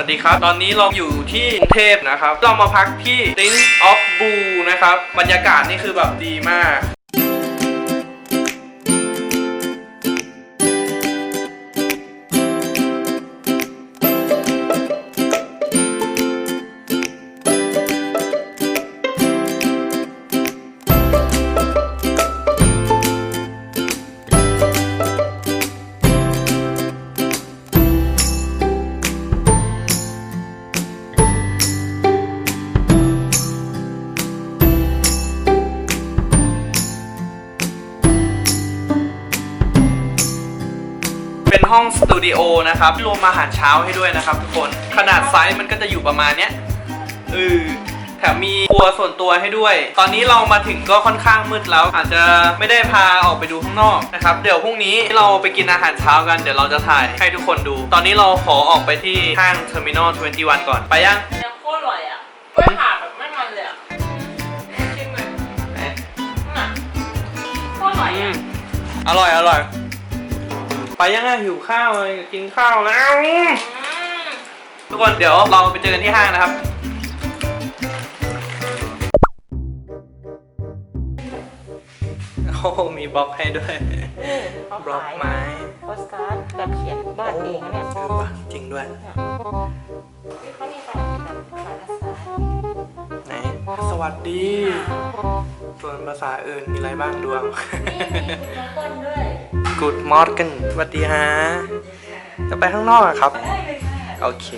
วัสดีครับ ตอนนี้เราอยู่ที่กรุงเทพนะครับ เรามาพักที่ Think of Blue นะครับ บรรยากาศนี่คือแบบดีมาก เป็นห้องสตูดิโอนะครับรวมอาหารเช้าให้ด้วยนะครับทุกคนขนาดไซส์มันก็จะอยู่ประมาณเนี้ยเออแถมมีครัวส่วนตัวให้ด้วย ตอนนี้เรามาถึงก็ค่อนข้างมืดแล้ว อาจจะไม่ได้พาออกไปดูข้างนอกนะครับ เดี๋ยวพรุ่งนี้เราไปกินอาหารเช้ากัน เดี๋ยวเราจะถ่ายให้ทุกคนดู ตอนนี้เราขอออกไปที่ห้าง Terminal 21 ก่อน ไปยังเนี่ยโคตรอร่อยอะไม่ผ่าแบบไม่มันเลยอะชิมเลยไหนน่ะโคตรอร่อยอือะมอร่อยอร่อย ไปยังไงหิวข้าวเลยกินข้าวแล้วอืมทุกคนเดี๋ยวเราไปเจอกันที่ห้างนะครับโอ้โหมีบล็อกให้ด้วยนี่เขาบล็อกขายไม้โพสการ์ดแบบเขียนบ้านเองนะเนี่ยเออว่ะจริงด้วยนี่เขามีขายแบบภาษาภาษาไหนสวัสดีส่วนภาษาอื่นมีอะไรบ้างดวงนี่มีคุณน้ำต้ นด้วย Good morning สวัสดีฮะ จะไปข้างนอกอะครับได้เลยค่ะโอเค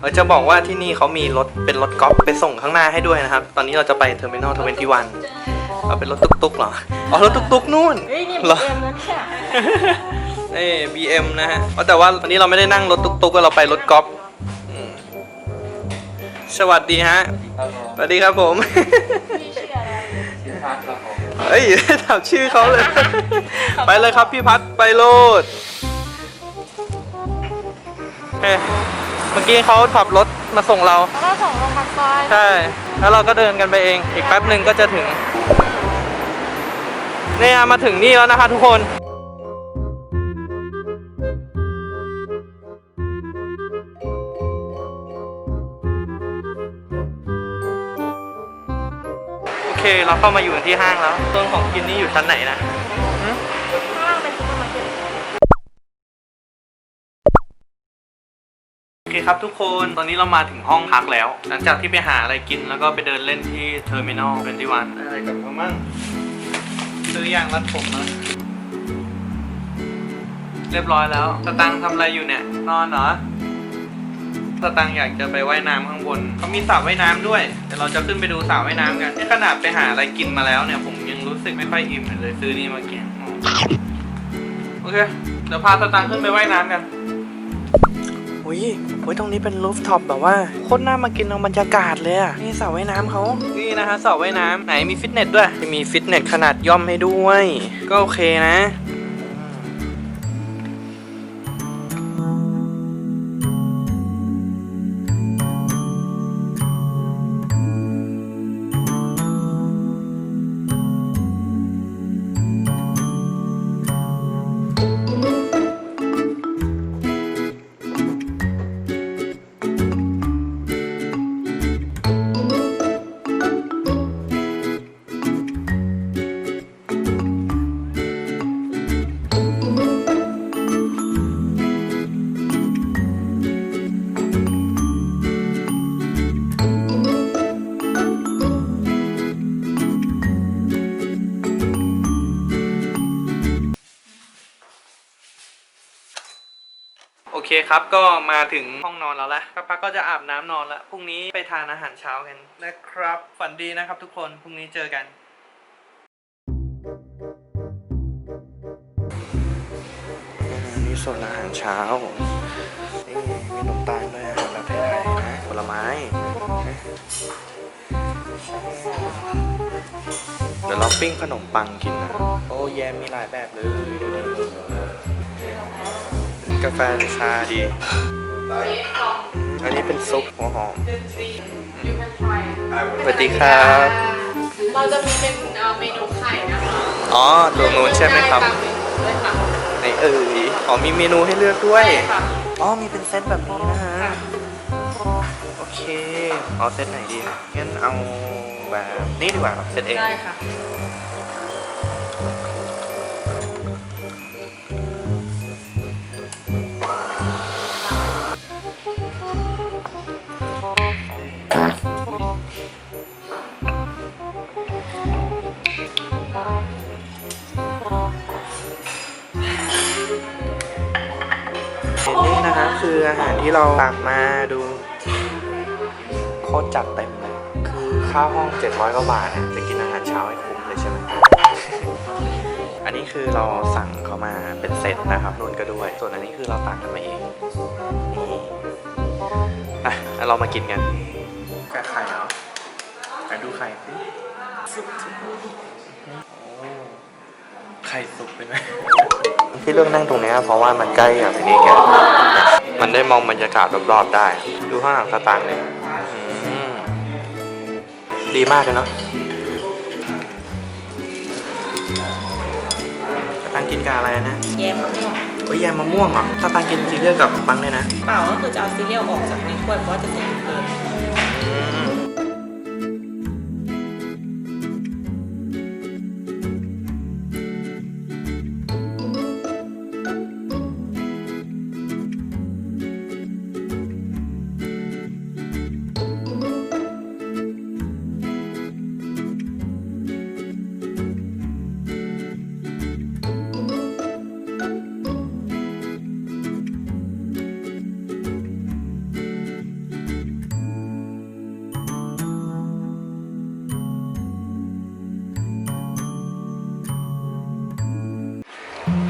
เราจะบอกว่าที่นี่เขามีรถเป็นรถกอล์ฟไปส่งข้างหน้าให้ด้วยนะครับ ตอนนี้เราจะไปเทอร์มินอลทเวนตี้วันเอาเป็นรถตุ๊กๆเหรอ อ๋อรถตุ๊กๆนู่นเฮ้ยนี่เหรอเอ็มนะเนี่ยเอ้ BM นะฮะอ๋อแต่ว่าวันนี้เราไม่ได้นั่งรถตุ๊กๆก็เราไปรถกอล์ฟอืมสวัสดีฮะ สวัสดีครับผมพี่ชื่ออะไร เฮ้ยถามชื่อเขาเลย ไปเลยครับพี่พัดไปโลดเฮ้ยเมื่อกี้เขาขับรถมาส่งเรา แล้วก็ส่งลงปากซอยใช่ แล้วเราก็เดินกันไปเอง อีกแป๊บหนึ่งก็จะถึง เนี่ยมาถึงนี่แล้วนะคะทุกคน โอเคเราเข้ามาอยู่ที่ห้างแล้วต้นของกินนี่อยู่ชั้นไหนนะข้างล่างเป็นซุปเปอร์มาร์เก็ตโอเคครับทุกคนตอนนี้เรามาถึงห้องพักแล้ว หลังจากที่ไปหาอะไรกินแล้วก็ไปเดินเล่นที่เทอร์มินอลเป็นที่วันอะไรกันบ้างซื้อยางรัดผมนะเรียบร้อยแล้วสตังค์ทำอะไรอยู่เนี่ย นอนเหรอ สตังค์อยากจะไปว่ายน้ำข้างบนเขามีสระว่ายน้ำด้วยเดี๋ยวเราจะขึ้นไปดูสระว่ายน้ำกันนี่ขนาดไปหาอะไรกินมาแล้วเนี่ยผมยังรู้สึกไม่ค่อยอิ่มเลยซื้อนี่มากินโอเคเดี๋ยวพาสตังค์ขึ้นไปว่ายน้ำกัน อุ้ยโอ้ยตรงนี้เป็นรูฟท็อปแบบว่าโคตรน่ามากินเอาบรรยากาศเลยอะนี่สระว่ายน้ำเขานี่นะฮะสระว่ายน้ำไหนมีฟิตเนสด้วย มีฟิตเนสขนาดย่อมให้ด้วย ก็โอเคนะ คครับก็มาถึงห้องนอนแล้วละสักพักก็จะอาบน้ำนอนละพรุ่งนี้ไปทานอาหารเช้ากันนะครับ ฝันดีนะครับทุกคนพรุ่งนี้เจอกันนี่ส่วนอาหารเช้านี่มีขนมตาลด้วยอาหารแบบไทยๆนะผลไม้เดี๋ยวเราปิ้งขนมปังกินนะ โอ้แยมมีหลายแบบเลยดูดิ กาแฟหรือชาดี อันนี้เป็นซุปหัวหอม สวัสดีครับ เราจะมีเป็นเอ่อเมนูไข่นะคะ อ๋อตัวนู้นใช่ไหมครับด้วยค่ะไหนเอ่ยอ๋อมีเมนูให้เลือกด้วยใช่ค่ะอ๋อมีเป็นเซตแบบนี้นะฮะค่ะอเค เอาเซตไหนดี งั้นเอาแบบนี้ดีกว่าเซตเองได้ค่ะ นี่นะครับคืออาหารที่เราตักมาดูโคตรจัดเต็มเลย คือค่าห้อง 700กว่าบาทเนี่ยจะกินอาหารเช้าให้คุ้มเลยใช่ไหม อันนี้คือเราสั่งเขามาเป็นเซตนะครับนุ่นก็ด้วย ส่วนอันนี้คือเราตักกันมาเองนี่อะเรามากินกัน กับไข่เหรอไหนดูไข่สิสุกโอ้ไข่สุกเป็นไหมที่เลือกนั่งตรงเนี้ยเพราะว่ามันใกล้กับอันนี้ไงมันได้มองบรรยากาศรอบๆได้ ดูข้างหลังสตางค์เลยอืมดีมากเลยเนาะสตางค์กินกับอะไรนะ แยมมะม่วงโอ้ยแยมมะม่วงเหรอสตางค์กินซีเรียลกับบังเลยนะ เปล่าก็คือจะเอาซีเรียลออกจากในถ้วยเพราะว่าจะใส่เกิน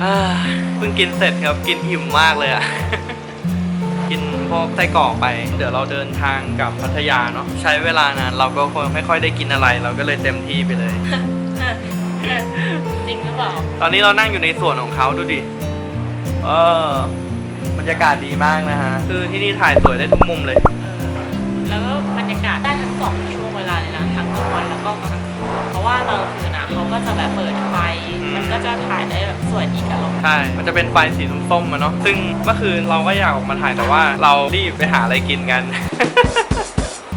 อ่าเพิ่งกินเสร็จครับกินอิ่มมากเลยอะ กินพวกไส้กรอกไป เดี๋ยวเราเดินทางกลับพัทยาเนาะใช้เวลานานเราก็คงไม่ค่อยได้กินอะไร เราก็เลยเต็มที่ไปเลย จริงหรือเปล่าตอนนี้เรานั่งอยู่ในส่วนของเขาดูดิเออบรรยากาศดีมากนะฮะคือที่นี่ถ่ายสวยได้ทุกมุมเลยแล้วก็บรรยากาศได้ทั้งสองช่วงเวลาเลยนะทั้งกลางวันแล้วก็กลางคืนเพราะว่าตอนกลางคืนนะ เขาก็จะแบบเปิดไฟอืมมันก็จะถ่ายได้แบบสวยอีกอารมณ์ใช่ มันจะเป็นไฟสีส้มๆอะเนาะ ซึ่งเมื่อคืนเราก็อยากออกมาถ่ายแต่ว่าเรารีบไปหาอะไรกินกัน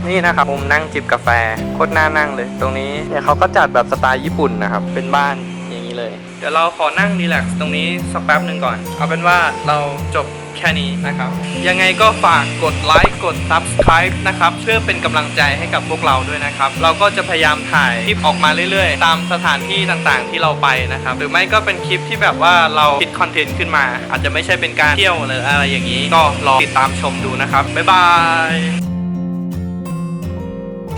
นี่นะครับมุมนั่งจิบกาแฟโคตรน่านั่งเลย ตรงนี้เนี่ยเขาก็จัดแบบสไตล์ญี่ปุ่นนะครับ เป็นบ้านอย่างนี้เลย เดี๋ยวเราขอนั่งรีแลกซ์ตรงนี้สักแป๊บหนึ่งก่อน เอาเป็นว่าเราจบ แค่นี้นะครับ ยังไงก็ฝากกดไลค์กด Subscribe นะครับ เพื่อเป็นกำลังใจให้กับพวกเราด้วยนะครับ เราก็จะพยายามถ่ายคลิปออกมาเรื่อยๆ ตามสถานที่ต่างๆ ที่เราไปนะครับ หรือไม่ก็เป็นคลิปที่แบบว่าเราคิดคอนเทนต์ขึ้นมา อาจจะไม่ใช่เป็นการเที่ยวหรืออะไรอย่างนี้ ก็รอติดตามชมดูนะครับบ๊ายบาย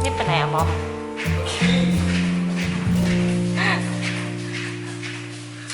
นี่เป็นไงอะมอม